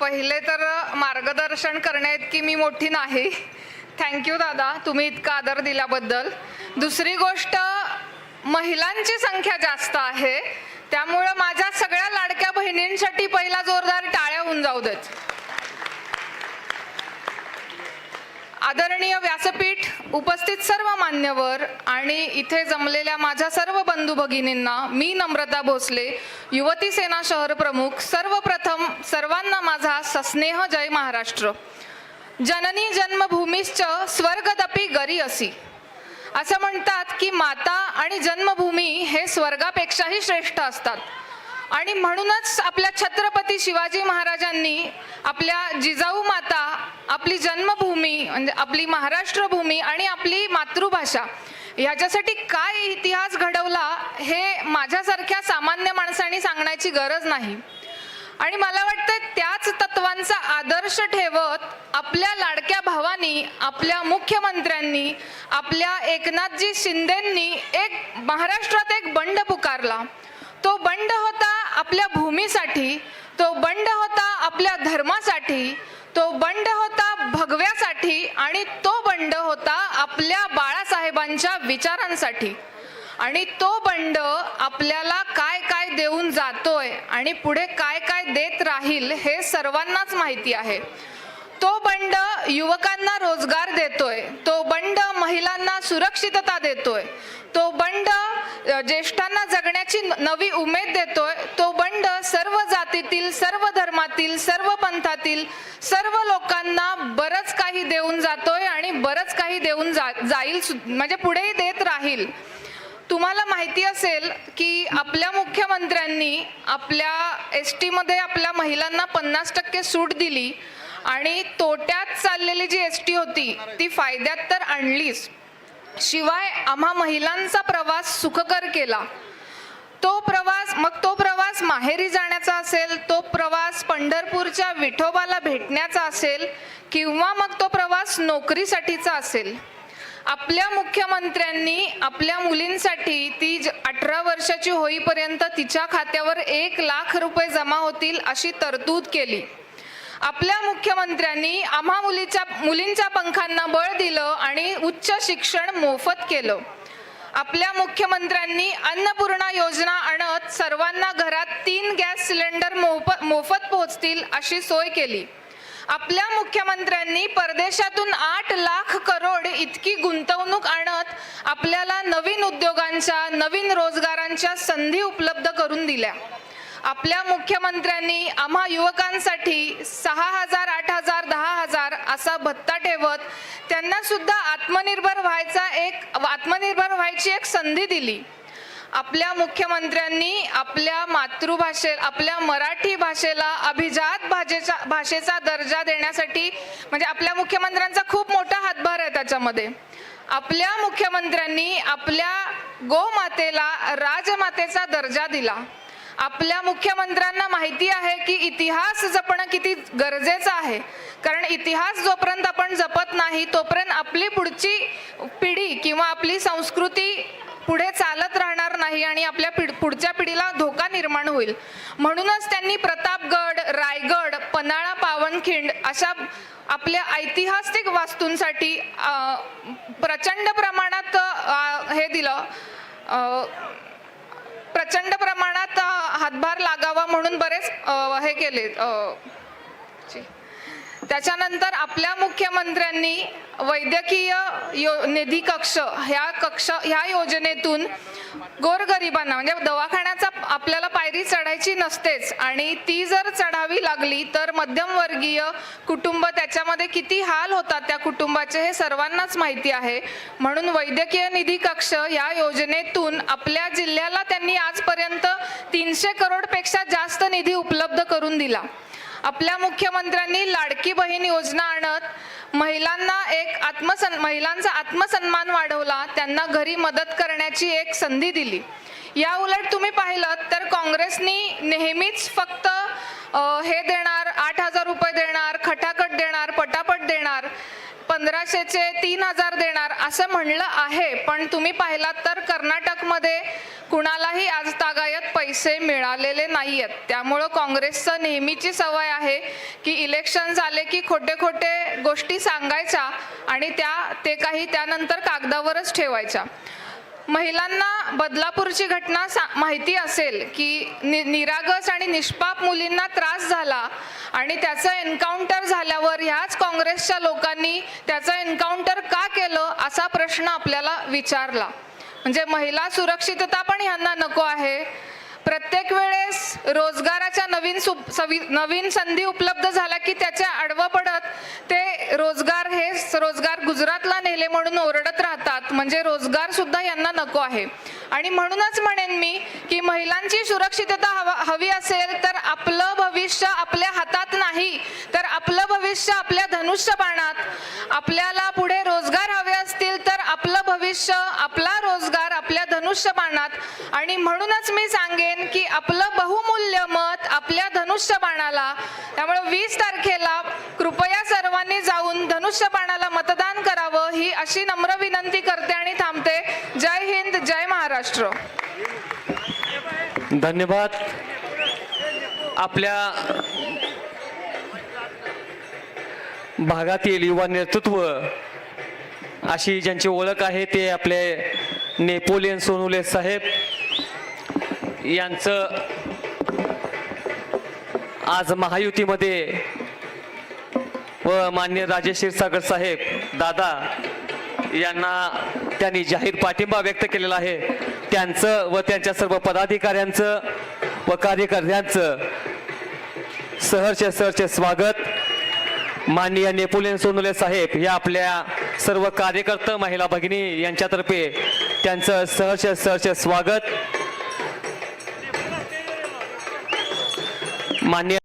पहिले तर मार्गदर्शन करण्यात की मी मोठी नाही. थँक्यू दादा. तुम्ही इतका आदर दिल्याबद्दल. दुसरी गोष्ट महिलांची संख्या जास्त आहे. त्यामुळं माझ्या सगळ्या लाडक्या बहिणींसाठी पहिला जोरदार टाळ्या होऊन जाऊ देत. आदरणीय व्यासपीठ उपस्थित सर्व मान्यवर आणि इथे जमलेल्या माझ्या सर्व बंधू भगिनींना मी नम्रता भोसले युवती सेना शहर प्रमुख सर्वप्रथम सर्वांना माझा सस्नेह जय महाराष्ट्र. जननी जन्मभूमीश्च स्वर्गदपी गरी असी. असं म्हणतात की माता आणि जन्मभूमी हे स्वर्गापेक्षाही श्रेष्ठ असतात. आणि म्हणूनच आपल्या छत्रपती शिवाजी महाराजांनी आपल्या जिजाऊ माता आपली जन्मभूमी आपली महाराष्ट्र भूमी आणि आपली मातृभाषा ह्याच्यासाठी काय इतिहास घडवला हे माझ्यासारख्या सामान्य माणसांनी सांगण्याची गरज नाही. आणि मला वाटतं त्याच तत्वांचा आदर्श ठेवत आपल्या लाडक्या भावानी आपल्या मुख्यमंत्र्यांनी आपल्या एकनाथजी शिंदेंनी एक महाराष्ट्रात एक बंड पुकारला. तो बंड होता आपल्या भूमीसाठी तो बंड होता आपल्या धर्मासाठी तो बंड होता भगव्यासाठी. आणि तो बंड होता आपल्या बाळासाहेबांच्या विचारांसाठी. आणि तो बंड आपल्याला काय काय देऊन जातोय आणि पुढे काय काय देत राहील हे सर्वांनाच माहिती आहे. तो बंड युवकांना रोजगार देतोय तो बंड महिलांना सुरक्षितता देतोय तो बंड ज्येष्ठांना जगण्याची नवी उमेद देतोय तो बंड सर्व जातीतील सर्व धर्म धर्मातील सर्व पंथातील सर्व लोकांना बरंच काही देऊन जातोय आणि बरंच काही देऊन जा जाईल सु- म्हणजे पुढेही देत राहील. तुम्हाला माहिती असेल की आपल्या मुख्यमंत्र्यांनी आपल्या एस टीमध्ये आपल्या महिलांना पन्नास टक्के सूट दिली आणि तोट्यात चाललेली जी एस टी होती ती फायद्यात तर आणलीच. शिवाय आम्हा महिलांचा प्रवास सुखकर केला. तो प्रवास मग तो प्रवास माहेरी जाण्याचा असेल तो प्रवास पंढरपूरच्या विठोबाला भेटण्याचा असेल किंवा मग तो प्रवास नोकरीसाठीचा असेल. आपल्या मुख्यमंत्र्यांनी आपल्या मुलींसाठी ती ज- अठरा वर्षाची होईपर्यंत तिच्या खात्यावर एक लाख रुपये जमा होतील अशी तरतूद केली. आपल्या मुख्यमंत्र्यांनी आम्हा मुलीच्या मुलींच्या पंखांना बळ दिलं आणि उच्च शिक्षण मोफत केलं. आपल्या मुख्यमंत्र्यांनी अन्नपूर्णा योजना आणत सर्वांना घरात तीन गॅस सिलेंडर मोफत मोफत पोहोचतील अशी सोय केली. आपल्या मुख्यमंत्र्यांनी परदेशातून आठ लाख करोड इतकी गुंतवणूक आणत आपल्याला नवीन उद्योगांच्या नवीन रोजगारांच्या संधी उपलब्ध करून दिल्या. आपल्या मुख्यमंत्र्यांनी आम्हा युवकांसाठी सहा हजार आठ हजार दहा हजार असा भत्ता ठेवत त्यांना सुद्धा आत्मनिर्भर व्हायचा एक आत्मनिर्भर व्हायची एक संधी दिली. आपल्या मुख्यमंत्र्यांनी आपल्या मातृभाषे आपल्या मराठी भाषेला अभिजात भाषेचा भाषेचा दर्जा देण्यासाठी म्हणजे आपल्या मुख्यमंत्र्यांचा खूप मोठा हातभार आहे त्याच्यामध्ये. आपल्या मुख्यमंत्र्यांनी आपल्या गोमातेला राजमातेचा दर्जा दिला. आपल्या मुख्यमंत्र्यांना माहिती आहे की इतिहास जपणं किती गरजेचं आहे. कारण इतिहास जोपर्यंत आपण जपत नाही तोपर्यंत आपली पुढची पिढी किंवा आपली संस्कृती पुढे चालत राहणार नाही आणि आपल्या पिढ पुढच्या पिढीला धोका निर्माण होईल म्हणूनच त्यांनी प्रतापगड रायगड पन्हाळा पावनखिंड अशा आपल्या ऐतिहासिक वास्तूंसाठी प्रचंड प्रमाणात हे दिलं प्रचंड प्रमाणात हातभार लागावा म्हणून बरेच हे केले अ, ची. त्याच्यानंतर आपल्या मुख्यमंत्र्यांनी वैद्यकीय यो निधी कक्ष ह्या कक्ष ह्या योजनेतून गोरगरिबांना म्हणजे दवाखान्याचा आपल्याला पायरी चढायची नसतेच आणि ती जर चढावी लागली तर मध्यमवर्गीय कुटुंब त्याच्यामध्ये किती हाल होतात त्या कुटुंबाचे हे सर्वांनाच माहिती आहे. म्हणून वैद्यकीय निधी कक्ष या योजनेतून आपल्या जिल्ह्याला त्यांनी आजपर्यंत तीनशे करोडपेक्षा जास्त निधी उपलब्ध करून दिला. आपल्या मुख्यमंत्र्यांनी लाडकी बहीण योजना आणत महिलांना एक आत्मसन महिलांचा आत्मसन्मान वाढवला त्यांना घरी मदत करण्याची एक संधी दिली. या उलट तुम्ही पाहिलं तर काँग्रेसनी नेहमीच फक्त हे देणार आठ हजार रुपये देणार खटाखट देणार पटापट देणार पंधराशेचे तीन हजार देणार असं म्हणलं आहे. पण तुम्ही पाहिलात तर कर्नाटकमध्ये कुणालाही आज तागायत पैसे मिळालेले नाही आहेत त्यामुळं काँग्रेसचं नेहमीची सवय आहे की इलेक्शन झाले की खोटे खोटे गोष्टी सांगायच्या आणि त्या ते काही त्यानंतर कागदावरच ठेवायच्या. महिलांना बदलापूरची घटना सा माहिती असेल की नि निरागस आणि निष्पाप मुलींना त्रास झाला आणि त्याचं एन्काउंटर झाल्यावर ह्याच काँग्रेसच्या लोकांनी त्याचं एन्काउंटर का केलं असा प्रश्न आपल्याला विचारला. म्हणजे महिला सुरक्षितता पण ह्यांना नको आहे. प्रत्येक वेळेस रोजगाराच्या नवीन सु सवी नवीन संधी उपलब्ध झाल्या की त्याच्या आडवं पडत ते रोजगार हे रोजगार गुजरातला नेले म्हणून ओरडत राहतात. म्हणजे रोजगार सुद्धा यांना नको आहे. आणि म्हणूनच म्हणेन मी की महिलांची सुरक्षितता हवा हवी असेल तर आपलं भविष्य आपल्या हातात नाही. तर आपलं भविष्य आपल्या धनुष्य बाणात. आपल्याला पुढे रोजगार हवे असतील तर आपलं भविष्य आपला रोजगार धनुष्यबाणात. आणि म्हणूनच मी सांगेन की आपलं बहुमूल्य मत आपल्या धनुष्य बाणाला त्यामुळे वीस तारखेला कृपया सर्वांनी जाऊन धनुष्य बाणाला मतदान करावं ही अशी नम्र विनंती करते आणि थांबते. जय हिंद जय महाराष्ट्र. धन्यवाद. आपल्या भागातील युवा नेतृत्व अशी ज्यांची ओळख आहे ते आपले नेपोलियन सोनुले साहेब यांचं आज महायुतीमध्ये व मान्य राजेश क्षीरसागर साहेब दादा यांना त्यांनी जाहीर पाठिंबा व्यक्त केलेला आहे. त्यांचं व त्यांच्या सर्व पदाधिकाऱ्यांचं व कार्यकर्त्यांचं सहर्ष सहर्ष स्वागत. माननीय नेपोलियन सोनुले साहेब या आपल्या सर्व कार्यकर्ते महिला भगिनी यांच्यातर्फे त्यांचं सहर्ष सहर्ष स्वागत. मान्य